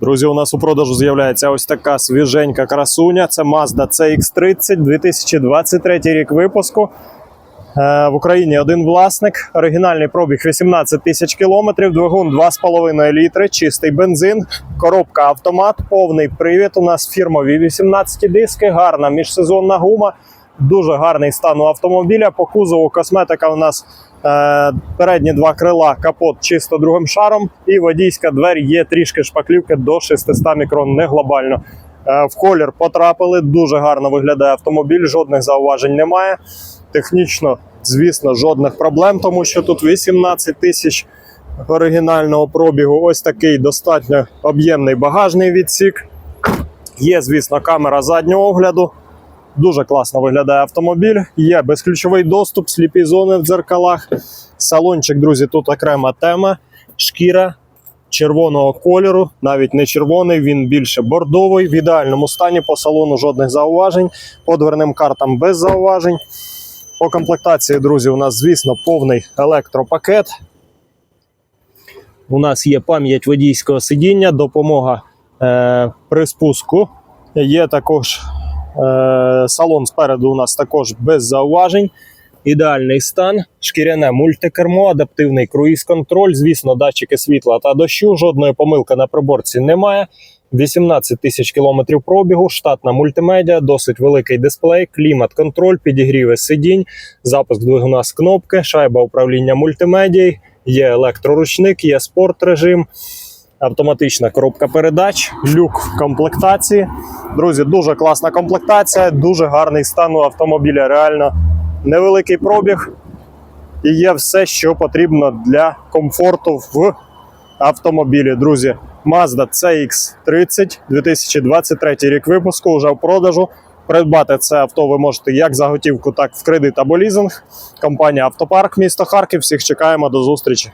Друзі, у нас у продажу з'являється ось така свіженька красуня. Це Mazda CX-30, 2023 рік випуску. Е, В Україні один власник. Оригінальний пробіг 18 тисяч кілометрів, двигун 2,5 літри, чистий бензин, коробка автомат, повний привід. У нас фірмові 18 диски, гарна міжсезонна гума. Дуже гарний стан у автомобіля. По кузову косметика у нас е, передні два крила, капот чисто другим шаром, і водійська двері є трішки шпаклівки до 600 мікрон, не глобально. Е, в колір потрапили. Дуже гарно виглядає автомобіль, жодних зауважень немає. Технічно, звісно, жодних проблем, тому що тут 18 тисяч оригінального пробігу. Ось такий достатньо об'ємний багажний відсік. Є, звісно, камера заднього огляду. Дуже класно виглядає автомобіль. Є безключовий доступ, сліпі зони в дзеркалах. Салончик, друзі, тут окрема тема. Шкіра червоного кольору, навіть не червоний, він більше бордовий. В ідеальному стані по салону жодних зауважень. По дверним картам без зауважень. По комплектації, друзі, у нас, звісно, повний електропакет. У нас є пам'ять водійського сидіння, допомога е, при спуску. Є також Салон спереду у нас також без зауважень. Ідеальний стан, шкіряне мультикермо, адаптивний круїз-контроль, звісно, датчики світла та дощу. Жодної помилки на приборці немає. 18 тисяч кілометрів пробігу, штатна мультимедіа, досить великий дисплей, клімат-контроль, підігріви сидінь, запуск двигуна з кнопки, шайба управління мультимедією, є електроручник, є спорт режим автоматична коробка передач, люк в комплектації. Друзі, дуже класна комплектація, дуже гарний стан у автомобіля. Реально невеликий пробіг. І є все, що потрібно для комфорту в автомобілі. Друзі, Mazda CX-30, 2023 рік випуску, вже в продажу. Придбати це авто ви можете як за готівку, так в кредит або лізинг. Компанія Автопарк, місто Харків. Всіх чекаємо до зустрічі.